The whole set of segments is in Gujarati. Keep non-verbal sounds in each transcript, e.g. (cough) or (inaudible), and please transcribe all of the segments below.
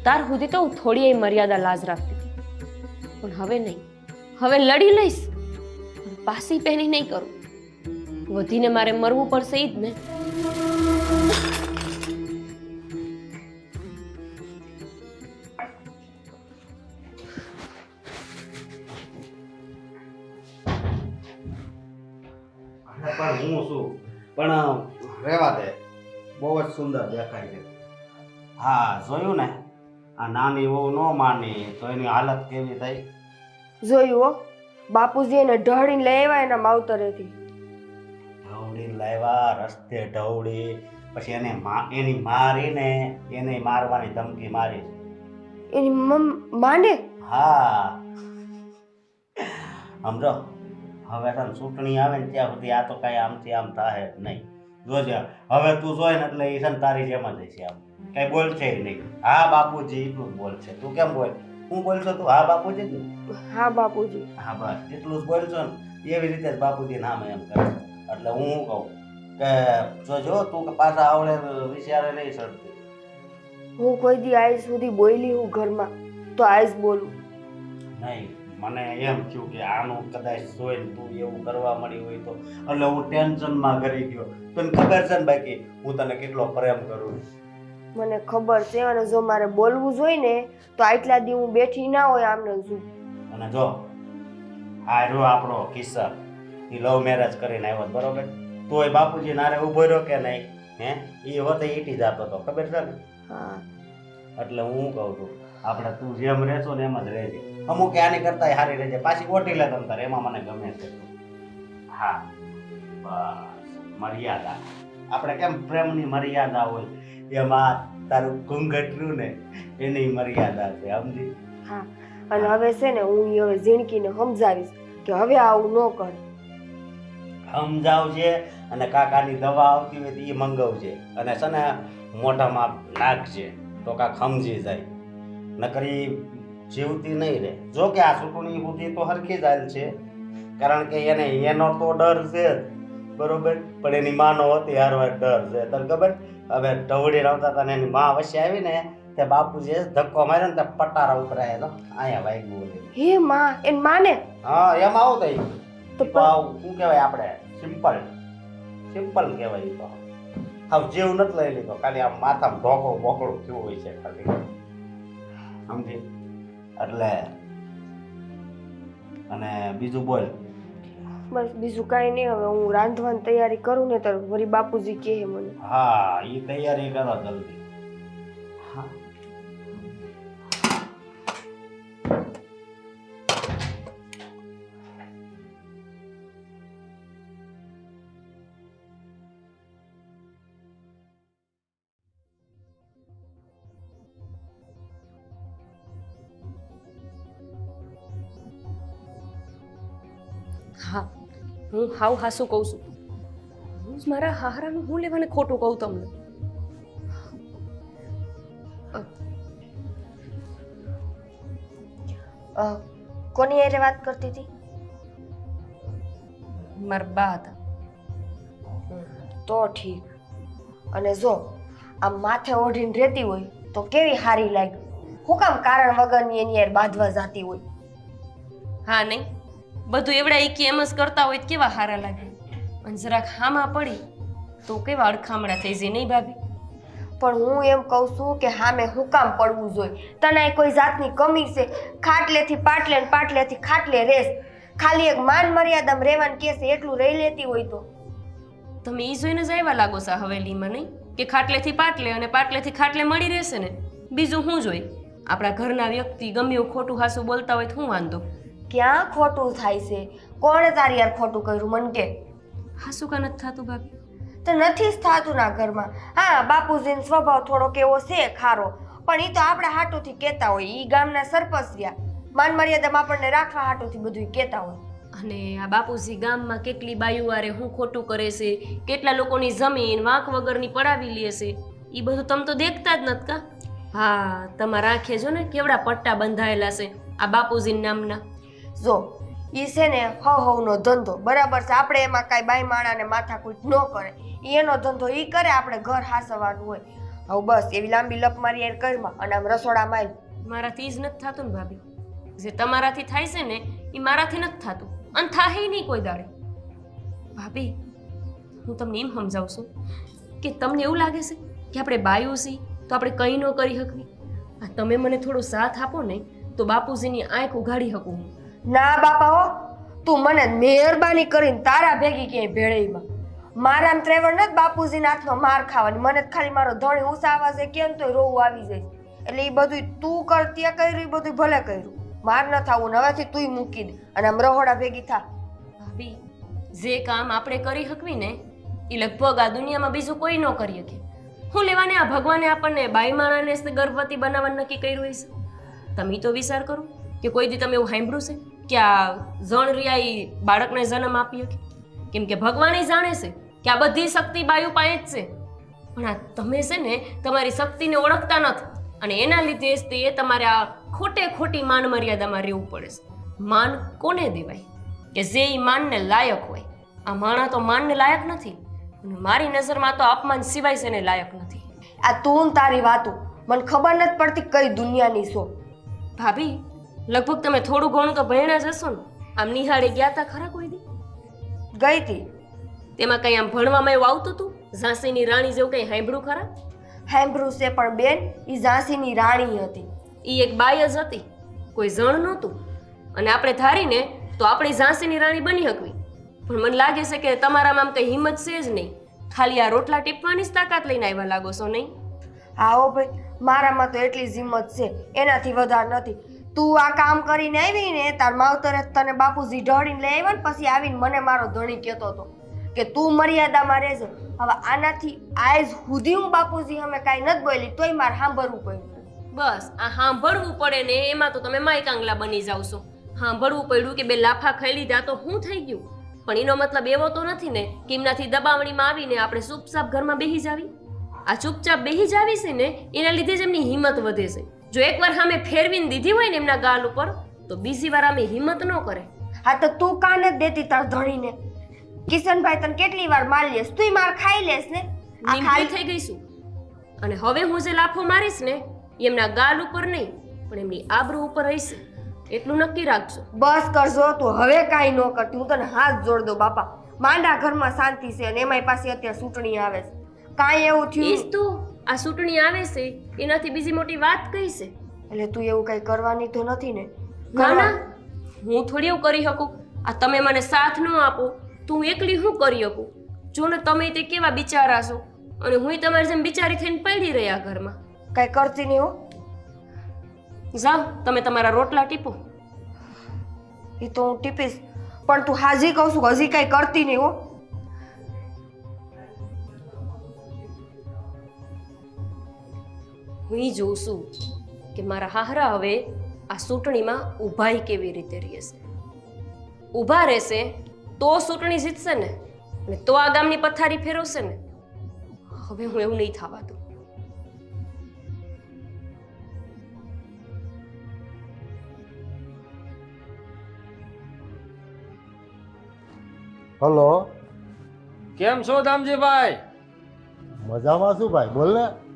અત્યાર સુધી તો હું થોડી મર્યાદા લાજ રાખતી. પણ હવે નહીં. હવે લડી લઈશ. પાસી પહેરી નહીં કરું. વધીને મારે મરવું પડશે ઈ જ ને. પણ હું દે. બહુ જ સુંદર દેખાય છે. હા, જોયું ને? આ નાની વહુ ન માની તો એની હાલત કેવી થઈ? જોયું હો બાપુજી એને ઢળીને લઈ આવ્યા એના માવતરેથી. ઢવડી લાવ્યા રસ્તે ઢવડી પછી એને મા એની મારીને એને મારવાની ધમકી મારી. એની મમ માને? હા. સમજો હવે તને ચૂંટણી આવે ને ત્યાં સુધી આ તો કાંઈ આમથી આમ થાય જ નહીં. જોજે હવે તું જોઈ ને એટલે એ છે ને તારી જેમ જ હશે આમ. કઈ બોલ છે નહીં. હા બાપુજી એટલું જ બોલશે. તું કેમ બોલ? હું બોલશો તું? હા બાપુજી? જ હા બાપુજી. હા બસ. એટલું જ બોલશો ને એવી રીતે જ બાપુજી નામ એમ કરે એટલે હું શું કહું? કે જો જો તું પાછા આવડે વિચારે નહીં સરતી હું કોઈ દી આજ સુધી બોલી હું ઘરમાં તો આજ બોલું. નહીં. મને એમ થયું કે આનું કદાચ જોઈને તું એવું કરવા મળી હોય તો. એટલે હું ટેન્શનમાં કરી ગયો. તને ખબર છે ને બાકી હું તને કેટલો પ્રેમ કરું છું. મને ખબર છે અને જો મારે બોલવું જોઈએ ને તો આટલા દી હું બેઠી ના હોય આમને શું અને જો આ રહ્યો આપણો કિસ્સા. એ લવ મેરેજ કરીને આવ્યો બરોબર? તોય બાપુજી નારે ઊભો રહ્યો કે નહીં? હે? એ હોતે ઈટી જતો હતો ખબર છે ને? હા. એટલે હું કહું છું આપણે તું જેમ રહેશો ને એમ જ રહેજે. અમુક આની કરતા સારી રહેજે. પાછી ઓટી લે તમ તારે. એમાં મને ગમે છે. હા. બસ. મર્યાદા. આપણે કેમ પ્રેમની મર્યાદા હોય? એમાં તારું ઘૂંઘટ ને એની મર્યાદા છે સમજી? હા. અને હવે છે ને હું ઈ હવે જિંદગીને સમજાવીશ કે હવે આવું ન કર. સમજાવજે અને કાકાની દવા આવતી હોય તો એ મંગાવજે. અને છે ને મોઢામાં નાખજે તો કાંક સમજી જાય. નકરી જીવતી નહીં રહે. જો કે આ ચૂંટણી સુધી તો હરખી જાય છે. કારણ કે એને એનો તો ડર છે જ, બરોબર? પણ એની માનો હતી હારવાર ડર છે. તને ખબર? હવે ઢવડી રમતા હતા એની માં વચ્ચે આવી ને તે બાપુજીએ ધક્કો માર્યો ને તે પટારા ઉતરાય તો અહીંયા ભાઈ ગયું હે માં એન માને? હા એમ આવું તો તો આવું શું કહેવાય આપણે? સિમ્પલ. સિમ્પલ કહેવાય તો. હાવ જીવ નથી લઈ લીધો. ખાલી આમ માથામાં ઢોકો બોકડું થયું હોય છે ખાલી. સમજી? એટલે અને બીજું બોલ. બસ બીજું કાંઈ નહીં હવે હું રાંધવાની તૈયારી કરું ને તો વળી બાપુજી કહે મને. હા એ તૈયારી કરો જલ્દી. હા. હું હાવ હાસું કહું છું. હું મારા હાહરાનું હું લેવાને ખોટું કહું તમને? કોની એરે વાત કરતી હતી? મારા બા હતા. તો ઠીક. અને જો આમ માથે ઓઢીને રહેતી હોય તો કેવી સારી લાગે? હું કામ કારણ વગરની એની યાર બાંધવા જાતી હોય? હા નહીં. બધું એવડા એકી એમ જ કરતા હોય તો કેવા સારા લાગે? અને જરાક હામાં પડી તો કેવા અડખામણા થઈ જાય નહીં ભાભી? પણ હું એમ કહું છું કે હામે હું કામ પડવું જોઈએ. તને કોઈ જાતની કમી છે. ખાટલેથી પાટલે ને પાટલેથી ખાટલે રેસ. ખાલી એક માન મર્યાદામાં રહેવાનું કે છે એટલું રહી લેતી હોય તો. તમે ઈ જોઈને જ આવ્યા લાગો છો હવેલીમાં નહીં? કે ખાટલેથી પાટલે અને પાટલેથી ખાટલે મળી રહેશે ને? બીજું શું જોઈ? આપણા ઘરના વ્યક્તિ ગમે એવું ખોટું હાસું બોલતા હોય તો હું વાંધો? ક્યાં ખોટું થાય છે? કોણે તારી યાર ખોટું કર્યું મન કે? હા શું કા નથી થતું ભાભી તો નથી જ થતું ના ઘરમાં. હા બાપુજીનો સ્વભાવ થોડોક એવો છે ખારો. પણ એ તો આપણે હાટુથી કહેતા હોય એ ગામના સરપંચ રહ્યા માન મર્યાદામાં આપણને રાખવા હાટુથી બધું કહેતા હોય. અને આ બાપુજી ગામમાં કેટલી બાયુવારે હું ખોટું કરે છે? કેટલા લોકોની જમીન વાંક વગરની પડાવી લે છે? એ બધું તમે તો દેખતા જ નથી કા? હા તમારા આંખે જો ને કેવડા પટ્ટા બંધાયેલા છે આ બાપુજી નામના. જો એ છે ને હવ હવનો ધંધો. બરાબર છે? આપણે એમાં કાંઈ બાઈ માણાને માથાકૂટ ન કરે. એનો ધંધો એ કરે, આપણે ઘર હાસવાનું હોય. હવે બસ, એવી લાંબી લપ મારી યાર કરમાં અને આમ રસોડામાં આવી મારાથી જ નથી થતું ને ભાભી. જે તમારાથી થાય છે ને એ મારાથી નથી થતું. અને થાય નહીં કોઈ દાડે. ભાભી, હું તમને એમ સમજાવું છું કે તમને એવું લાગે છે કે આપણે બાયું છીએ, તો આપણે કંઈ ન કરી શકવી આ તમે મને થોડો સાથ આપો ને, તો બાપુજીની આંખ ઉઘાડી શકું હું. ના બાપા હો, તું મને મહેરબાની કરીને તારા ભેગી ક્યાંય ભેળીમાં મારા આમ ત્રેવડ નથી બાપુજીના હાથમાં માર ખાવાની. મને ખાલી મારો ધણી ઉસાવા છે, કેમ તોય રોવું આવી જાય. એટલે એ બધું તું કર, ત્યાં કર્યું એ બધું ભલે કર્યું. માર ન થાવું નવાથી તું મૂકી દે અને આમ રહોડા ભેગી થા. ભાભી, જે કામ આપણે કરી શકવી ને એ લગભગ આ દુનિયામાં બીજું કોઈ ન કરી શકે હું લેવાને આ ભગવાને આપણને બાઈ માણાને ગર્ભવતી બનાવવાનું નક્કી કર્યું હશે? તમે તો વિચાર કરો કે કોઈ દી તમે એવું સાંભળ્યું છે? કે આ જણ ઈ બાળકને જન્મ આપી શકે કેમ કે ભગવાન જાણે છે કે આ બધી શક્તિ બાયુ પાસે જ છે. પણ આ તમે છે ને તમારી શક્તિને ઓળખતા નથી અને એના લીધે જ તે તમારે આ ખોટે ખોટી માન મર્યાદામાં રહેવું પડે છે. માન કોને દેવાય? કે જે એ માનને લાયક હોય. આ માણા તો માનને લાયક નથી. અને મારી નજરમાં તો અપમાન સિવાય છે ને લાયક નથી. આ તું તારી વાતો. મને ખબર નથી પડતી કઈ દુનિયાની શો ભાભી લગભગ તમે થોડું ઘણું તો ભણ્યા જ હશો ને. આમ નિહાળે ગયા તા ખરા કોઈ દી? ગઈ તી. તેમાં કંઈ આમ ભણવામાં એવું આવતું હતું ઝાંસીની રાણી જેવું કંઈ સાંભળ્યું ખરા? હેમ્બ્રુસ છે પણ બેન એ ઝાંસીની રાણી હતી. એ એક બાય જ હતી. કોઈ જણ નહોતું. અને આપણે ધારીને તો આપણી ઝાંસીની રાણી બની શકવી. પણ મને લાગે છે કે તમારામાં આમ કંઈ હિંમત છે જ નહીં. ખાલી આ રોટલા ટીપવાની જ તાકાત લઈને આવ્યા લાગો છો નહીં? હા હો ભાઈ મારામાં તો એટલી જ હિંમત છે. એનાથી વધારે નથી. તું આ કામ કરીને આવી ને તાર માવતરે તને બાપુજી ઢળીને લઈ આવ્યો ને પછી આવીને મને મારો ધણી કહેતો હતો કે તું મર્યાદામાં રહેજે. હવે આનાથી આજ સુધી હું બાપુજી અમે કાંઈ નથી બોલી, તોય મારે સાંભળવું પડ્યું. બસ, આ સાંભળવું પડે ને એમાં તો તમે માય કાંગલા બની જાવ છો. સાંભળવું પડ્યું કે બે લાફા ખાઈ લીધા તો હું થઈ ગયું. પણ એનો મતલબ એવો તો નથી ને કે એમનાથી દબાવણીમાં આવીને આપણે ચૂપચાપ ઘરમાં બેહી જાવી. આ ચૂપચાપ બેહી જાવી છે ને, એના લીધે જ એમની હિંમત વધે છે. જો એકવાર સામે ફેરવીને દીધી હોય ને એમના ગાલ ઉપર તો બીજી વાર અમે હિંમત ન કરે. હા તો તું કાન જ દેતી તાર ધણીને? કિશનભાઈ તને કેટલી વાર માર લેસ તુંય માર ખાઈ લેસ ને? આ ખાલી થઈ ગઈ છું. અને હવે હું જે લાફો મારીશ ને એમના ગાલ ઉપર નહીં પણ એમની આબરૂ ઉપર રહીશ. એટલું નક્કી રાખજો. બસ કરજો તું હવે કાંઈ ન કરતી. હું તને હાથ જોડ દઉં બાપા. માંડા ઘરમાં શાંતિ છે અને એમાંય પાસે અત્યારે ચૂંટણી આવે છે. કાંઈ એવું થયું તો. આ ચૂંટણી આવે છે એનાથી બીજી મોટી વાત કઈ છે? એટલે તું એવું કઈ કરવાની તો નથી ને. ના ના હું થોડી એવું કરી શકું. આ તમે મને સાથ ન આપો તો હું એકલી શું કરી શકું? જો ને તમે તે કેવા બિચારા છો? અને હું તમારી જેમ બિચારી થઈને પડી રહ્યા ઘરમાં. કઈ કરતી નહીં હો. જાઓ તમે તમારા રોટલા ટીપો. એ તો હું ટીપીશ. પણ તું હાજી કહું છું હજી કઈ કરતી નહીં હો. હું ઈ જોઉં છું કે મારા હાહરા હવે આ ચૂંટણીમાં ઊભાઈ કેવી રીતે રહેશે. ઊભા રહેશે તો ચૂંટણી જીતશે ને અને તો આ ગામની પથારી ફેરવશે ને. હવે હું એવું નહીં થવા દઉં. હલો. કેમ છો દામજીભાઈ? મજામાં છું ભાઈ. બોલ ને.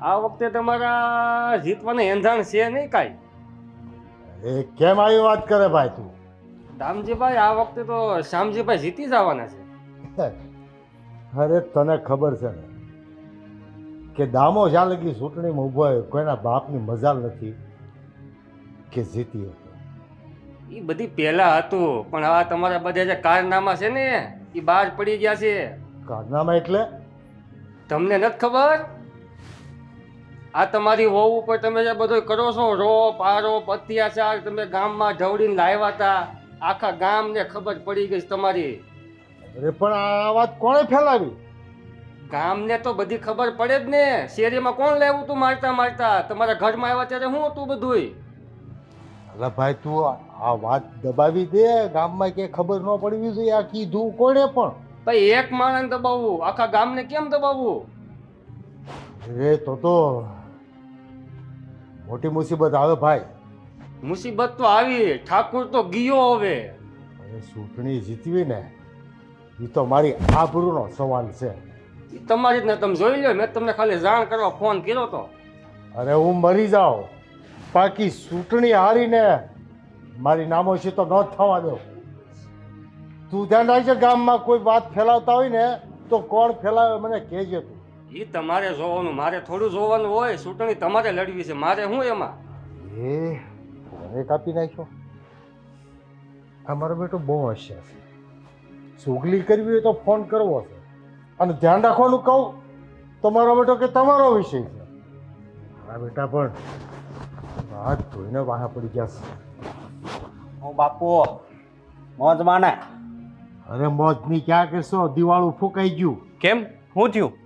આ વખતે તમારા જીતવાની એંધાણ છે નહીં કાંઈ? એ કેમ આવી વાત કરે ભાઈ તું? દામજીભાઈ આ વખતે તો શ્યામજીભાઈ જીતી જવાના છે. (laughs) અરે તને ખબર છે ને કે દામો જ્યાં લગી ચૂંટણીમાં ઊભો હોય કોઈના બાપની મજાલ નથી કે જીતી હતો. એ બધી પહેલા હતું પણ આ તમારા બધા જે કારનામા છે ને એ બહાર પડી ગયા છે. કારનામા એટલે? તમને નથી ખબર? આ તમારી વહુ ઉપર તમે જે બધો કરો છો રોપ આરોપ અત્યાચાર તમે ગામમાં ઢવડીને લાવ્યા હતા આખા ગામને ખબર પડી ગઈ તમારી. અરે પણ આ વાત કોણે ફેલાવી? ગામને તો બધી ખબર પડે જ ને. શેરીમાં કોણ લેવું તું મારતા મારતા? તમારા ઘરમાં આવ્યા ત્યારે શું હતું બધુંય? અરે ભાઈ તું આ વાત દબાવી દે. ગામમાં કે ખબર ન પડવી જોઈએ. આ કીધું કોણે પણ? ભાઈ એક માણસ દબાવવું. આખા ગામને કેમ દબાવવું? અરે તો તો મોટી મુસીબત આવે ભાઈ. મુસીબત તો આવી. ઠાકુર તો ગયો હવે. હવે ચૂંટણી જીતવી ને એ તો મારી આબરૂનો સવાલ છે. એ તમારી જ ને તમે જોઈ લો મેં તમને ખાલી જાણ કરવા ફોન કર્યો તો. અરે હું મરી જાઉં. બાકી ચૂંટણી હારીને મારી નામોશી તો ન થવા દો તું ધ્યાન રાખજે ગામમાં કોઈ વાત ફેલાવતા હોય ને તો કોણ ફેલાવે મને કહેજે તું. એ તમારે જોવાનું મારે થોડું જોવાનું હોય ચૂંટણી તમારે લડવી છે. મારે શું એમાં? એ ફોને કાપી નાખ્યો. અમારો બેટો બહુ હોશિયાર છે. સુગલી કરવી હોય તો ફોન કરવો છે. અને ધ્યાન રાખવાનું કહું તો મારો બેટો કે તમારો વિષય છે. મારા બેટા પણ હાથ ધોઈને વાહા પડી ગયા છે. હું બાપુ મોજ માને. અરે મોજની ક્યાં કરશો દિવાળું ફૂંકાઈ ગયું. કેમ? શું થયું?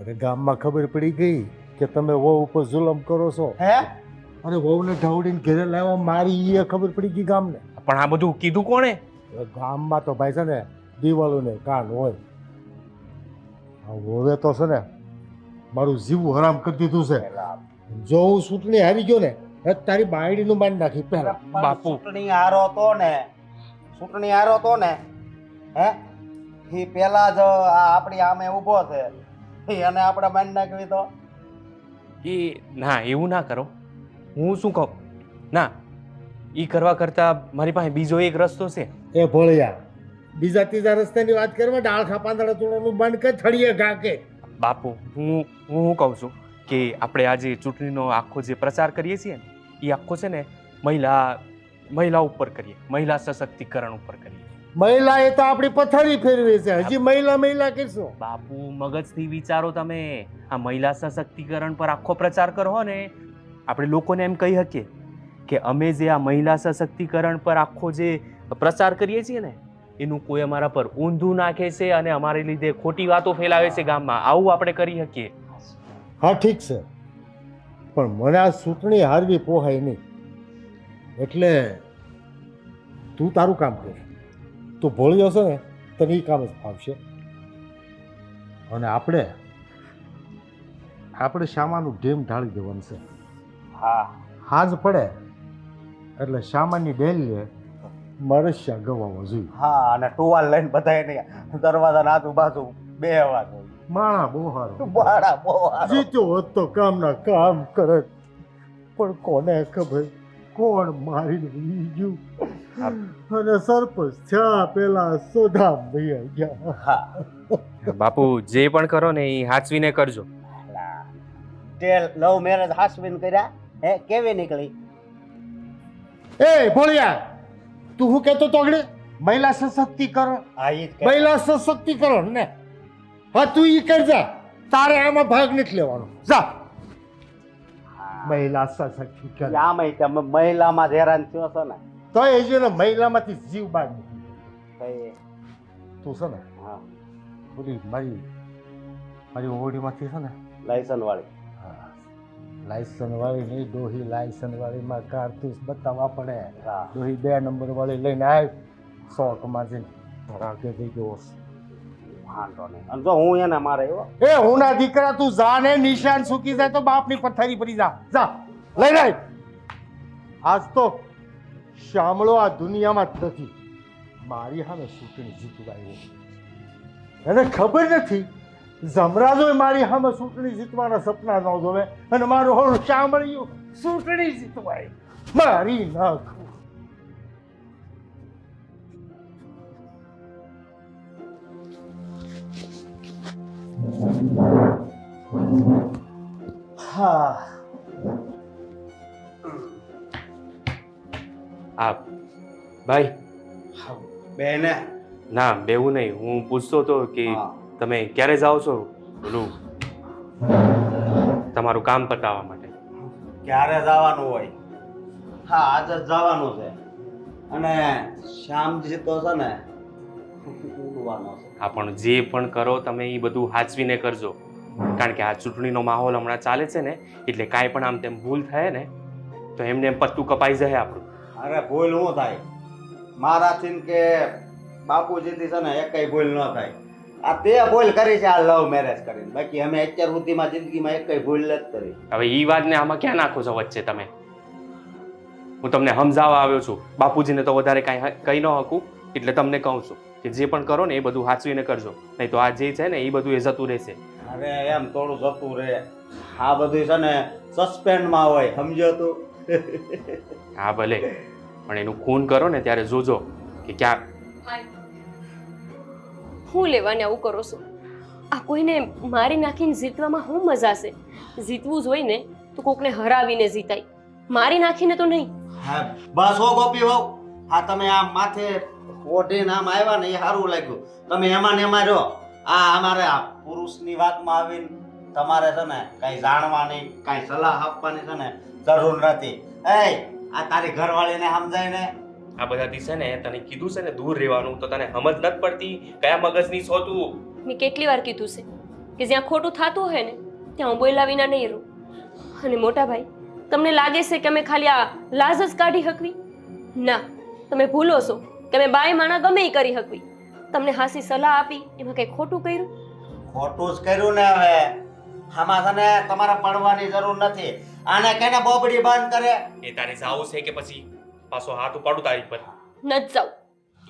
અરે ગામમાં ખબર પડી ગઈ કે તમે વહુ ઉપર જુલમ કરો છો. હે? અરે વહુને ઢવડીને ઘેરે લાવવા મારી એ ખબર પડી ગઈ ગામને. પણ આ બધું કીધું કોણે? ગામમાં તો ભાઈ છે ને દિવાળું ને કાન હોય. આ હવે તો છે ને મારું જીવ હરામ કરી દીધું છે. જો હું ચૂંટણી હારી ગયો ને એ તારી બાયડીનું મારી નાખી પહેલા. બાપુ. ચૂંટણી હારો તો ને ચૂંટણી હારો તો ને હે? એ પેલા જ આ આપણી આમે ઊભો છે. (laughs) એને આપણે મારી નાખવી તો? એ ના એવું ના કરો. હું શું કહું? ના એ કરવા કરતાં મારી પાસે બીજો એક રસ્તો છે. એ ભોળિયા બીજા ત્રીજા રસ્તાની વાત કરવા ડાળખા પાંદડા તોડવાનું બંધ કે થળીએ ઘા કે. બાપુ હું હું શું કહું છું કે આપણે આજે ચૂંટણીનો આખો જે પ્રચાર કરીએ છીએ ને એ આખો છે ને મહિલા મહિલા ઉપર કરીએ મહિલા સશક્તિકરણ ઉપર કરીએ. મહિલા એ તો આપણી પથારી ફેરવી છે. હજી મહિલા મહિલા કરશો. બાપુ મગજથી વિચારો તમે. આ મહિલા સશક્તિકરણ પર આખો પ્રચાર કરો ને. આપણે લોકોને એમ કહી શકીએ કે અમે જે આ મહિલા સશક્તિકરણ પર આખો જે પ્રચાર કરીએ છીએ ને એનું કોઈ અમારા પર ઊંધું નાખે છે અને અમારે લીધે ખોટી વાતો ફેલાવે છે ગામમાં. આવું આપણે કરી શકીએ. હા ઠીક છે. પણ મને આ ચૂંટણી હારવી પોહાય નહીં. એટલે તું તારું કામ કર. તું ભોળી જશો ને તને એ કામ જ ફાવશે અને આપણે આપણે શામાનું ઢેમ ઢાળી દેવાનું છે. હા. હાજ પડે એટલે શામાની ડેલ લે મરસ્યા ગવાવો જોઈએ. હા અને ટુવાલ લઈને બધાય નહીં દરવાજા આજુબાજુ બે અવાજ માણા બોહારો. હારો બાળા બહુ જીત્યો હોત તો કામના કામ કરે. પણ કોને ખબર? કોણ મારીને બીજું ગયું? અને સરપંચ થયા પેલા સોધામ ભૈયા ગયા. હા. બાપુ જે પણ કરો ને એ હાચવીને કરજો. તે લવ મેરેજ હાસવીન કર્યા? હે કેવી નીકળી? એ ભોળિયા તું હું કહેતો તો આગળ મહિલા સશક્તિકરણ. હા ઈ મહિલા સશક્તિકરણ ને? હા તું ઈ કરજા તારે આમાં ભાગ નથી લેવાનો. જા. મહિલા સશક્તિકરણ. આમાં તમે મહિલામાં જ હેરાન થયો છો ને. તો એ છે ને મહિલામાંથી જીવ બહાર નીકળી તું છે ને હા. બોલી મારી મારી ઓવડીમાંથી છે ને? લાયસન વાળી લાયસન વાળી નહીં ડોહી લાયસન વાળીમાં કારતૂસ બતાવવા પડે. હા. ડોહી બે નંબર વાળી લઈને આવ શોર્ટમાં જઈને ધડાકે થઈ ગયો. અને જો હું એને મારે એવો? એ હું ના દીકરા તું જા ને નિશાન સુકી જાય તો બાપની પથારી પડી જા. જા. લઈ રાય આજ તો શામળો આ દુનિયામાં જ નથી. મારી સામે ચૂંટણી જીતવા આવ્યો એને ખબર નથી જમરાજો મારી સામે ચૂંટણી જીતવાના સપના ન જોવે અને મારું હોળ શામળિયું ચૂંટણી જીતવાય. મારી નખ. હા. આ ભાઈ. બેને. ના બેવું નહીં. હું પૂછતો હતો કે તમે ક્યારે જાઓ છો? બોલું તમારું કામ પતાવવા માટે. ક્યારે જવાનું હોય? હા આજે જવાનું છે. અને શ્યામજી તો છે ને ઉડવાનો છે. હા પણ જે પણ કરો તમે એ બધું હાચવીને કરજો. કારણ કે આ ચૂંટણીનો માહોલ હમણાં ચાલે છે ને એટલે કાંઈ પણ આમ તેમ ભૂલ થાય ને તો એમને એમ પત્તું કપાઈ જાય આપણું. અરે ભૂલ શું થાય? મારાથી કે બાપુજીથી છે ને એકય ભૂલ ન થાય. આ તે ભૂલ કરી છે આ લવ મેરેજ કરીને. બાકી અમે અત્યાર સુધીમાં જિંદગીમાં એકય ભૂલ નથી કરી. હવે એ વાતને આમાં ક્યાં નાખો છો વચ્ચે તમે? હું તમને સમજાવવા આવ્યો છું. બાપુજીને તો વધારે કાંઈ કહી ન શકું. એટલે તમને કહું છું કે જે પણ કરો ને એ બધું સાચવીને કરજો. નહીં તો આ જે છે ને એ બધું એ જતું રહેશે. અરે એમ થોડું જતું રહે. આ બધું છે ને સસ્પેન્ડમાં હોય સમજો તું. હા ભલે. પણ એનું ખૂન કરો ને ત્યારે જોજો કે ક્યાં હું લેવાને આવું કરો છો? આ કોઈને મારી નાખીને જીતવામાં શું મજા છે? જીતવું જ ને તો કોકને હરાવીને જીતાય. મારી નાખીને તો નહીં. હા બસ હો ગોપી હો. આ તમે આ માથે ઓઢે નામ આવ્યા ને એ સારું લાગ્યું. તમે એમાં ને એમાં રહો. આ અમારે આ પુરુષની વાતમાં આવીને તમારે છે ને કાંઈ જાણવાની કાંઈ સલાહ આપવાની છે ને જરૂર નથી. એ આ તારી ઘરવાળીને સમજાય ને આ બધાથી છે ને તને કીધું છે ને દૂર રહેવાનું તો તને સમજ નથી પડતી કયા મગજની છો તું? મેં કેટલી વાર કીધું છે કે જ્યાં ખોટું થતું હોય ને ત્યાં હું બોલ્યા વિના નહીં રહું. અને મોટા ભાઈ તમને લાગે છે કે અમે ખાલી આ લાજ જ કાઢી હકવી? ના તમે ભૂલો છો કે અમે બાય માણા ગમે એ કરી હકવી. તમને હાસી સલાહ આપી એમાં કંઈ ખોટું કર્યું? ખોટું જ કર્યું ને હવે. આમાં તને તમારા તમારે પડવાની જરૂર નથી. આને કેને બોબડી બંધ કરે? એ તારી જાવું છે કે પછી પાછો હાથ ઉપાડું તારી પર ન જ જાઉં.